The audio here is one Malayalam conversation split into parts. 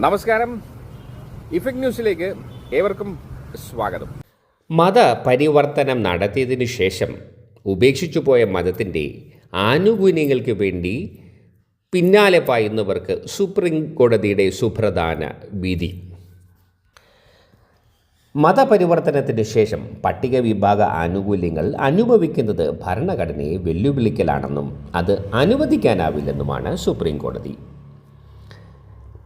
നമസ്കാരം. ഇഫക്ട് ന്യൂസിലേക്ക് ഏവർക്കും സ്വാഗതം. മതപരിവർത്തനം നടത്തിയതിനു ശേഷം ഉപേക്ഷിച്ചു പോയ മതത്തിന്റെ ആനുകൂല്യങ്ങൾക്ക് വേണ്ടി പിന്നാലെ പായുന്നവർക്ക് സുപ്രീം കോടതിയുടെ സുപ്രധാന വിധി. മതപരിവർത്തനത്തിന് ശേഷം പട്ടിക വിഭാഗ ആനുകൂല്യങ്ങൾ അനുഭവിക്കുന്നത് ഭരണഘടനയെ വെല്ലുവിളിക്കലാണെന്നും അത് അനുവദിക്കാനാവില്ലെന്നുമാണ് സുപ്രീം കോടതി.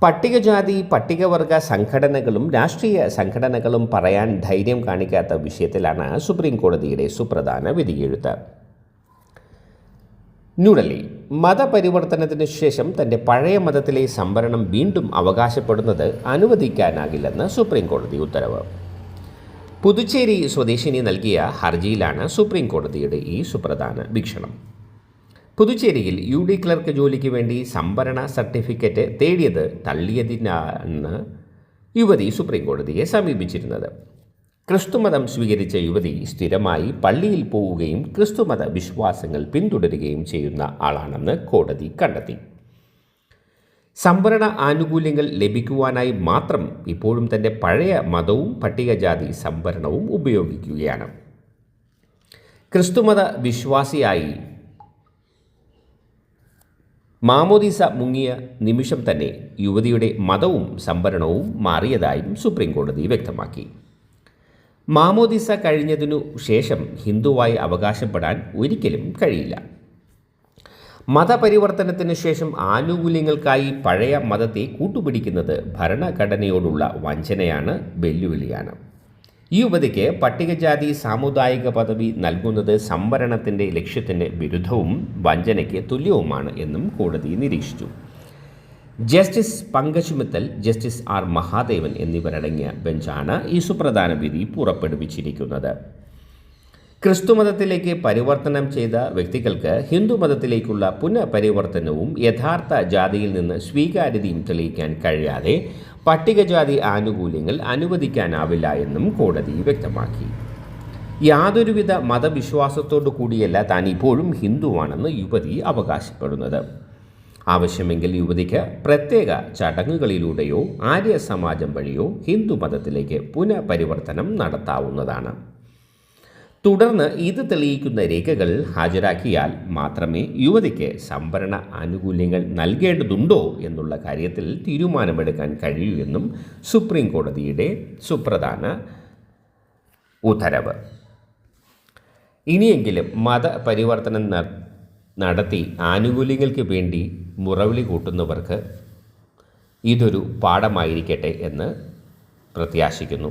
പട്ടികജാതി പട്ടികവർഗ സംഘടനകളും രാഷ്ട്രീയ സംഘടനകളും പറയാൻ ധൈര്യം കാണിക്കാത്ത വിഷയത്തിലാണ് സുപ്രീം കോടതിയുടെ സുപ്രധാന വിധിയെഴുത്ത്. ന്യൂഡൽഹി. മതപരിവർത്തനത്തിന് ശേഷം തന്റെ പഴയ മതത്തിലെ സംവരണം വീണ്ടും അവകാശപ്പെടുന്നത് അനുവദിക്കാനാകില്ലെന്ന് സുപ്രീം കോടതി ഉത്തരവ്. പുതുച്ചേരി സ്വദേശിനി നൽകിയ ഹർജിയിലാണ് സുപ്രീം കോടതിയുടെ ഈ സുപ്രധാന വീക്ഷണം. പുതുച്ചേരിയിൽ യു ഡി ക്ലർക്ക് ജോലിക്ക് വേണ്ടി സംവരണ സർട്ടിഫിക്കറ്റ് തേടിയത് തള്ളിയതിനാണ് യുവതി സുപ്രീം കോടതിയെ സമീപിച്ചിരുന്നത്. ക്രിസ്തുമതം സ്വീകരിച്ച യുവതി സ്ഥിരമായി പള്ളിയിൽ പോവുകയും ക്രിസ്തുമത വിശ്വാസങ്ങൾ പിന്തുടരുകയും ചെയ്യുന്ന ആളാണെന്ന് കോടതി കണ്ടെത്തി. സംവരണ ആനുകൂല്യങ്ങൾ ലഭിക്കുവാനായി മാത്രം ഇപ്പോഴും തന്റെ പഴയ മതവും പട്ടികജാതി സംവരണവും ഉപയോഗിക്കുകയാണ്. ക്രിസ്തുമത വിശ്വാസിയായി മാമോദീസ മുങ്ങിയ നിമിഷം തന്നെ യുവതിയുടെ മതവും സംവരണവും മാറിയതായും സുപ്രീം കോടതി വ്യക്തമാക്കി. മാമോദീസ കഴിഞ്ഞതിനു ശേഷം ഹിന്ദുവായി അവകാശപ്പെടാൻ ഒരിക്കലും കഴിയില്ല. മതപരിവർത്തനത്തിന് ശേഷം ആനുകൂല്യങ്ങൾക്കായി പഴയ മതത്തെ കൂട്ടുപിടിക്കുന്നത് ഭരണഘടനയോടുള്ള വഞ്ചനയാണ് വെല്ലുവിളിയാണ്. ഈ യുവതിക്ക് പട്ടികജാതി സാമുദായിക പദവി നൽകുന്നത് സംവരണത്തിന്റെ ലക്ഷ്യത്തിന് വിരുദ്ധവും വഞ്ചനയ്ക്ക് തുല്യവുമാണ് എന്നും കോടതി നിരീക്ഷിച്ചു. Justice Pankaj Mittal justice R Mahadevan എന്നിവരടങ്ങിയ ബെഞ്ചാണ് ഈ സുപ്രധാന വിധി പുറപ്പെടുവിച്ചിരിക്കുന്നത്. ക്രിസ്തുമതത്തിലേക്ക് പരിവർത്തനം ചെയ്ത വ്യക്തികൾക്ക് ഹിന്ദുമതത്തിലേക്കുള്ള പുനഃപരിവർത്തനവും യഥാർത്ഥ ജാതിയിൽ നിന്ന് സ്വീകാര്യതയും തെളിയിക്കാൻ കഴിയാതെ പട്ടികജാതി ആനുകൂല്യങ്ങൾ അനുവദിക്കാനാവില്ല എന്നും കോടതി വ്യക്തമാക്കി. യാതൊരുവിധ മതവിശ്വാസത്തോടു കൂടിയല്ല താൻ ഇപ്പോഴും ഹിന്ദുവാണെന്ന് യുവതി അവകാശപ്പെടുന്നത്. ആവശ്യമെങ്കിൽ യുവതിക്ക് പ്രത്യേക ചടങ്ങുകളിലൂടെയോ ആര്യ സമാജം വഴിയോ ഹിന്ദു മതത്തിലേക്ക് പുനഃപരിവർത്തനം നടത്താവുന്നതാണ്. തുടർന്ന് ഇത് തെളിയിക്കുന്ന രേഖകൾ ഹാജരാക്കിയാൽ മാത്രമേ യുവതിക്ക് സംവരണ ആനുകൂല്യങ്ങൾ നൽകേണ്ടതുണ്ടോ എന്നുള്ള കാര്യത്തിൽ തീരുമാനമെടുക്കാൻ കഴിയൂ എന്നും സുപ്രീം കോടതിയുടെ സുപ്രധാന ഉത്തരവ്. ഇനിയെങ്കിലും മതപരിവർത്തനം നടത്തി ആനുകൂല്യങ്ങൾക്ക് വേണ്ടി മുറവിളി കൂട്ടുന്നവർക്ക് ഇതൊരു പാഠമായിരിക്കട്ടെ എന്ന് പ്രത്യാശിക്കുന്നു.